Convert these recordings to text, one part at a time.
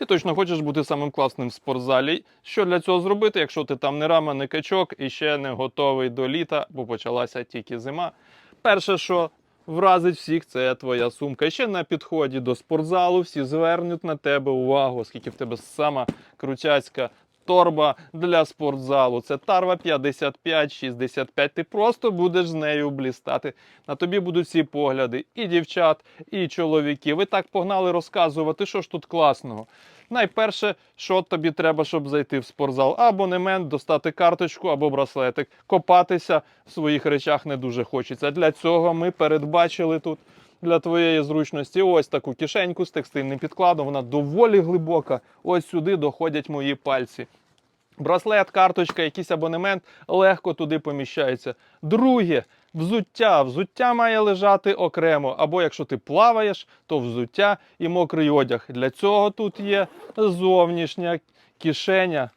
Ти точно хочеш бути самим класним в спортзалі. Що для цього зробити, якщо ти там не рама, не качок і ще не готовий до літа, бо почалася тільки зима. Перше, що вразить всіх, це твоя сумка. І ще на підході до спортзалу всі звернуть на тебе увагу, оскільки в тебе сама крутяцька торба для спортзалу. Це тарва 55-65. Ти просто будеш з нею блістати. На тобі будуть всі погляди і дівчат, і чоловіків. Ви так погнали розказувати, що ж тут класного. Найперше, що тобі треба, щоб зайти в спортзал, абонемент, достати карточку або браслетик. Копатися в своїх речах не дуже хочеться. Для цього ми передбачили тут для твоєї зручності ось таку кишеньку з текстильним підкладом. Вона доволі глибока. Ось сюди доходять мої пальці. Браслет, карточка, якийсь абонемент легко туди поміщається. Друге, взуття. Взуття має лежати окремо. Або якщо ти плаваєш, то взуття і мокрий одяг. Для цього тут є зовнішня кишеня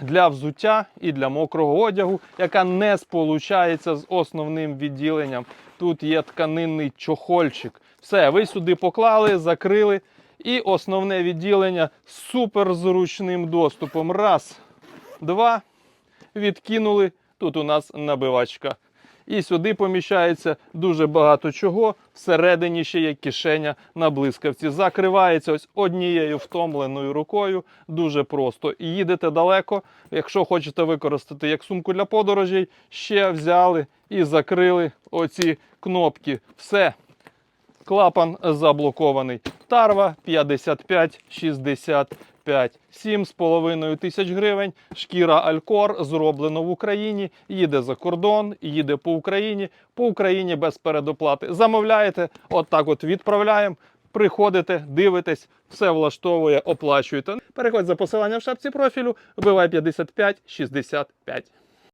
для взуття і для мокрого одягу, яка не сполучається з основним відділенням. Тут є тканинний чохольчик. Все, ви сюди поклали, закрили. І основне відділення з суперзручним доступом. Раз, два. Відкинули. Тут у нас набивачка. І сюди поміщається дуже багато чого. Всередині ще є кишеня на блискавці. Закривається ось однією втомленою рукою. Дуже просто. І їдете далеко. Якщо хочете використати як сумку для подорожей, ще взяли і закрили оці кнопки. Все. Клапан заблокований. Тарва 55-65. 7,5 тисяч гривень. Шкіра Алькор зроблено в Україні. Їде за кордон, їде по Україні. По Україні без передоплати. Замовляєте, отак от відправляємо. Приходите, дивитесь, все влаштовує, оплачуєте. Переходь за посиланням в шапці профілю, вбивай 55 65.